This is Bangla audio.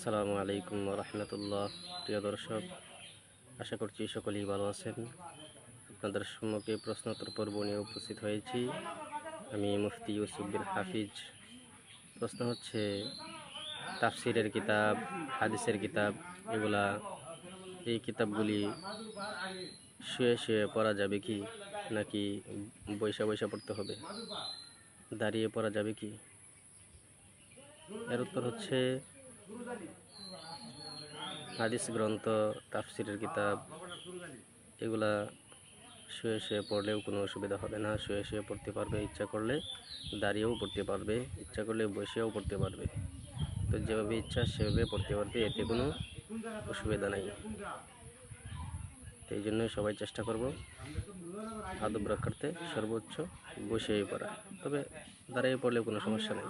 আসসালামু আলাইকুম রহমতুল্লাহ। প্রিয় দর্শক, আশা করছি সকলেই ভালো আছেন। আপনাদের সম্মুখে প্রশ্নোত্তর পর্ব নিয়ে উপস্থিত হয়েছি। আমি মুফতি ইউসুফবিন হাফিজ। প্রশ্ন হচ্ছে, তাফসিরের কিতাব, হাদিসের কিতাব, এগুলা এই কিতাবগুলি শুয়ে শুয়ে পড়া যাবে কি নাকি বৈশা বৈশা পড়তে হবে? দাঁড়িয়ে পড়া যাবে কি? এর উত্তর হচ্ছে হাদিস গ্রন্থ, তাফসিরের কিতাব, এগুলা শুয়ে শুয়ে পড়লেও কোনো অসুবিধা হবে না। শুয়ে শুয়ে পড়তে পারবে, ইচ্ছা করলে দাঁড়িয়েও পড়তে পারবে, ইচ্ছা করলে বসেও পড়তে পারবে। তো যেভাবে ইচ্ছা, সেভাবে পড়তে পারবে, এতে কোনো অসুবিধা নাই। এই জন্যই সবাই চেষ্টা করব আদব রাখাতে সর্বোচ্চ বসেই পড়া। তবে দাঁড়িয়ে পড়লে কোনো সমস্যা নেই।